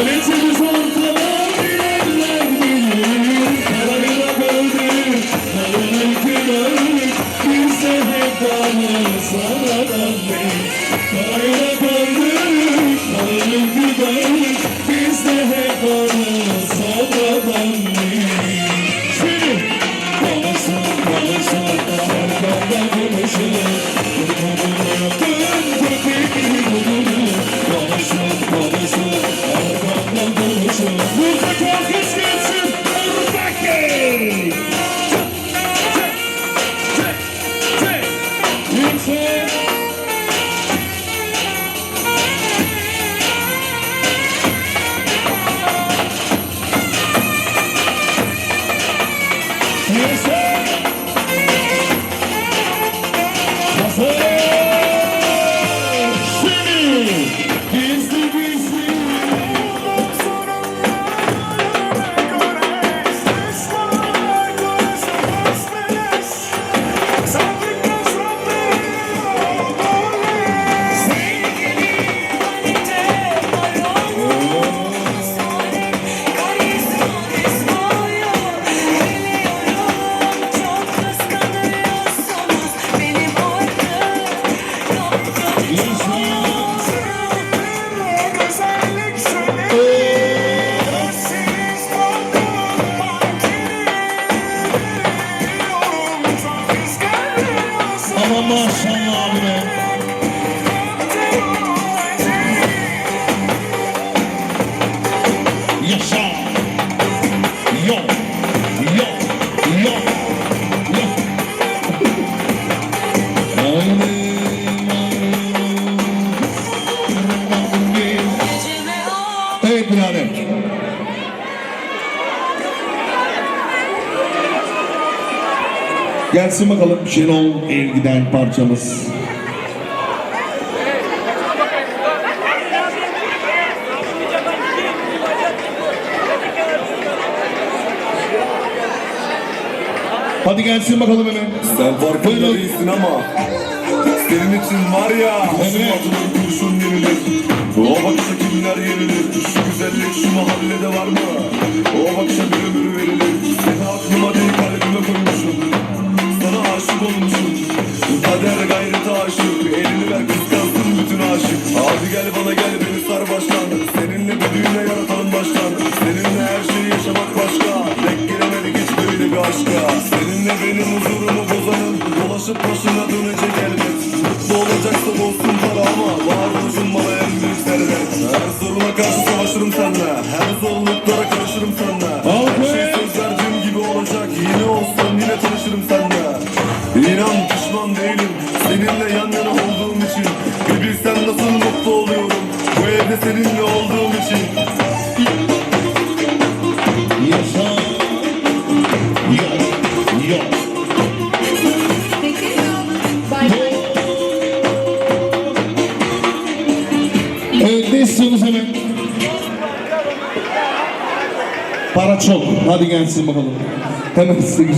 bilir Kalecimiz ortadan Vamos maşallah abi. Gelsin bakalım Şenol Ergiden parçamız. Hadi gelsin bakalım hemen. Sen farkında değilsin ama Senin için var ya Kurşun Evet. atılır kurşun yenilir O bakışa kimler yenilir Şu güzellik şu mahallede var mı O bakışa bir Hadi gel bana gel beni sar baştan Seninle bir dünya yaratalım baştan Seninle her şeyi yaşamak başka. Denk gelemedik hiç böyle bir aşka. Seninle benim huzurumu bozanın Dolaşıp başına dönecek elbet. Mutlu olacaksan olsun para ama Varoluşun bana en büyük servet. Her soruna karşı savaşırım seninle. Her zorluklara karışırım seninle. Her şey söz verdiğim gibi olacak. Yine olsan yine tanışırım seninle. İnan pişman değilim. Seninle yan yana olduğum için. Bir bilsen nasıl Evde seninle olduğum için Yaşa. Yo. Yo. Evet ne istiyorsunuz hemen? Para çok. Hadi gelsin bakalım. Hemen size.